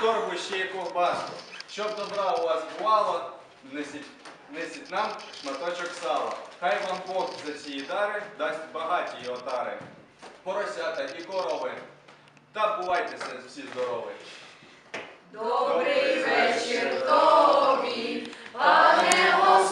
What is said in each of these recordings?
Торбу ще й ковбаску. Щоб добра у вас бувало, несіть, несіть нам шматочок сала. Хай вам Бог за ці дари дасть багаті отари. Поросята і корови. Та бувайте всі здорові. Добрий вечір тобі, пане господарю,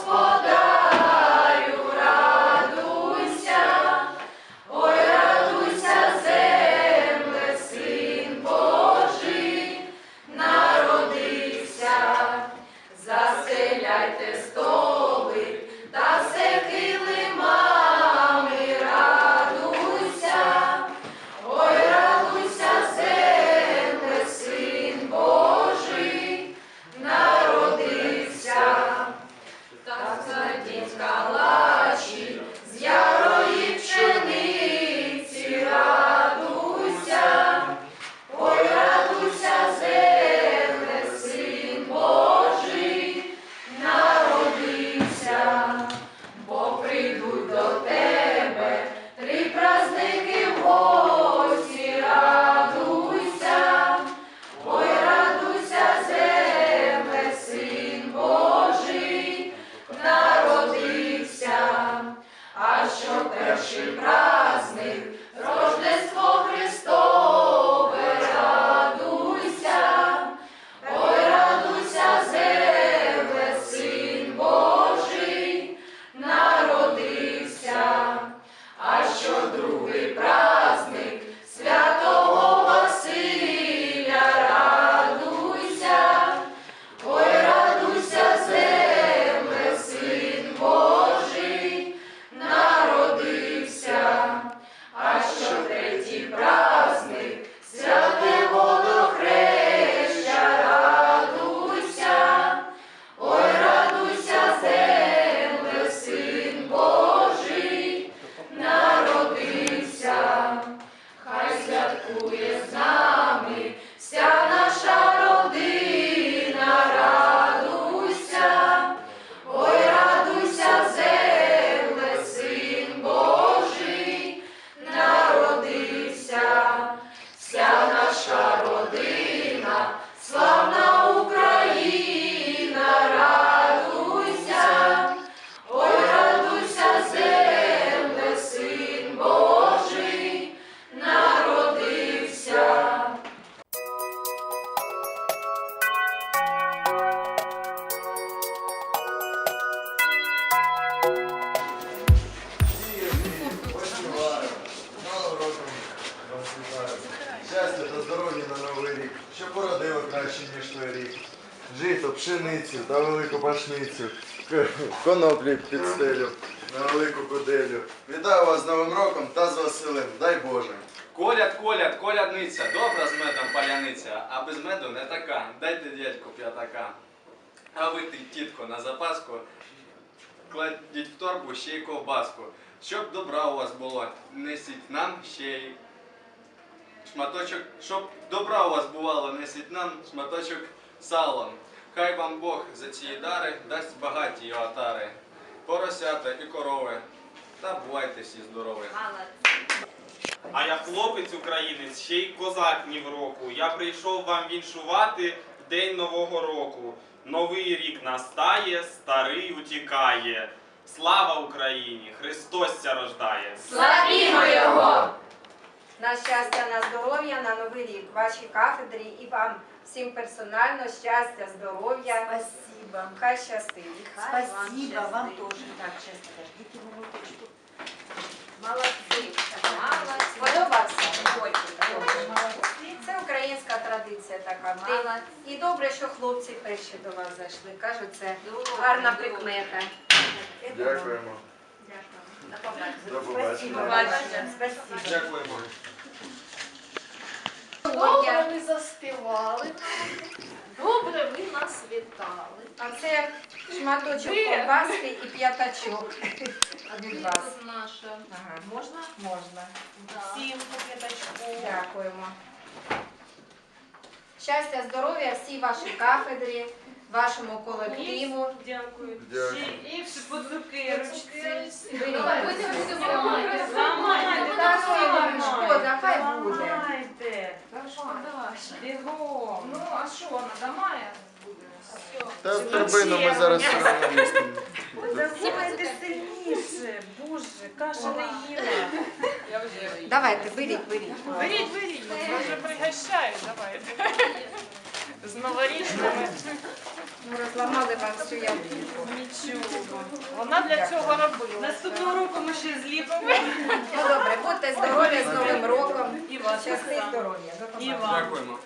що перший праздник, той рік. Жито, пшеницю та велику пашницю. Коноплі під стелю на велику куделю. Вітаю вас з Новим роком та з Василем. Дай Боже. Коляд, коляд, колядниця, добра з медом паляниця, а без меду не така. Дайте дядьку п'ятака. А ви, ти, тітко, на запаску, кладіть в торбу ще й ковбаску. Щоб добра у вас було, несіть нам ще й шматочок, щоб добра у вас бувало, несіть нам шматочок салом. Хай вам Бог за ці дари дасть багаті отари, поросята і корови. Та бувайте всі здорові. А я хлопець українець, ще й козак ні в року. Я прийшов вам віншувати в день Нового року. Новий рік настає, старий утікає. Слава Україні! Христос ся рождає! Славімо його! На щастя, на здоров'я, на новий рік, вашій кафедрі і вам всім персонально щастя, здоров'я. Спасибо. Хай щастить. Спасибо вам тоже. Так, сейчас подождите минуточку. Молодці. Молодці. Молодцы. Це українська традиція така. І добре, що хлопці перші до вас зайшли. Кажуть, це гарна прикмета. Дякуємо. Побачення. До побачення. Спасибо. Спасибо. Дякуємо. Добре ви заспівали. Добре ви нас вітали. А це шматочок Де? ковбаски і п'ятачок від вас. Це наша. Ага, Можна? можна. Да. Всім по п'ятачку. Дякуємо. Щастя, здоров'я всій вашій кафедрі, вашому колективу. Дякую. Дякую. І по цукерочці. Шкода, хай буде. Бігом. Ну, а що вона буде? Та в торбину ми зараз все одно містимо. Сильніше. Боже, каша не їла. Давайте, беріть, беріть. Беріть, беріть, вже пригощають, давайте. З новорічними. Ну, розламали вам всю ялинку. Нічого. Вона для цього робила. Наступного року ми ще зліпимо. Ну добре, будьте здорові з Новим роком. І вас так Щасти само. здоров'я. До І вам. Дякуємо.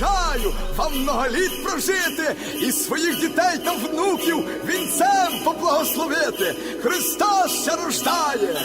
Бажаю вам много літ прожити і своїх дітей та внуків вінцем поблагословити. Христос ще рождає.